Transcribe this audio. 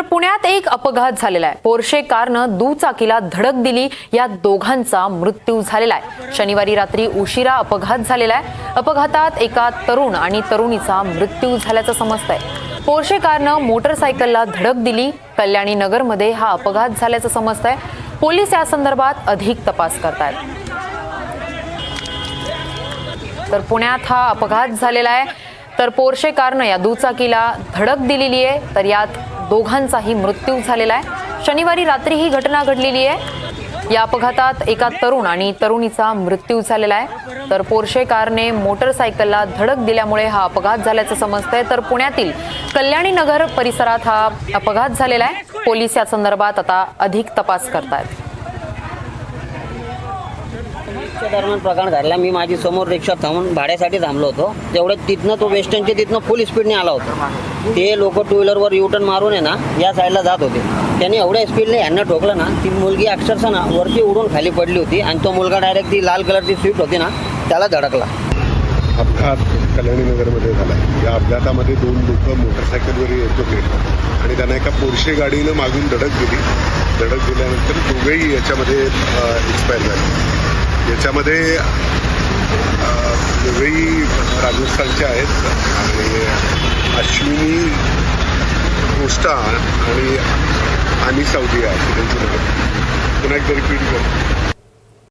पुण्यात एक अपघात झालेला आहे. पोर्शे कारनं दुचाकीला धडक दिली. या दोघांचा मृत्यू झालेला आहे. शनिवारी रात्री उशिरा अपघात झालेला आहे. अपघातात एका तरुण आणि तरुणीचा मृत्यू झाल्याचं समजतंय. पोर्शे कारनं मोटरसायकलला धडक दिली. कल्याणी नगरमध्ये हा अपघात झाल्याचं समजत आहे पोलीस या संदर्भात अधिक तपास करतायत. तर पुण्यात हा अपघात झालेला आहे. तर पोर्शे कारनं या दुचाकीला धडक दिलेली आहे. तर यात दोघांचाही मृत्यू झालेला आहे. शनिवारी रात्री ही घटना घडलेली आहे. या अपघातात एका तरुण आणि तरुणीचा मृत्यू झालेला आहे. तर पोर्शे कारने मोटरसायकलला धडक दिल्यामुळे हा अपघात झाल्याचं समजतंय. तर पुण्यातील कल्याणी नगर परिसरात हा अपघात झालेला आहे. पोलीस या संदर्भात आता अधिक तपास करतायत. आहेत दरम्यान प्रकार घडला. मी माझी समोर रिक्षा थांबून भाड्यासाठी थांबलो होतो. तेवढ्यात तिथनं तो वेस्टर्नच्या तिथनं फुल स्पीडने आला होता. ते लोक टू व्हीलरवर युटर्न मारून आहे ना या साईडला जात होते. त्याने एवढ्या स्पीडने यांना ठोकलं ना ती मुलगी अक्षरशः ना वरती उडून खाली पडली होती आणि तो मुलगा डायरेक्ट ती लाल कलरची स्विफ्ट होती ना त्याला धडकला. अपघात कल्याणीनगरमध्ये झाला. आहे या अपघातामध्ये दोन लोक मोटरसायकलवर येत होते. आणि त्यांना एका पोरशे गाडीनं मागून धडक दिली. धडक दिल्यानंतर दोघेही याच्यामध्ये एक्सपायर झाले. याच्यामध्ये अ, दोघेही राजस्थानचे आहेत. आणि अश्विनी कोस्टा आणि आणि सावदी आहे. त्यांची नाव पुन्हा एकदा रिपीट कर.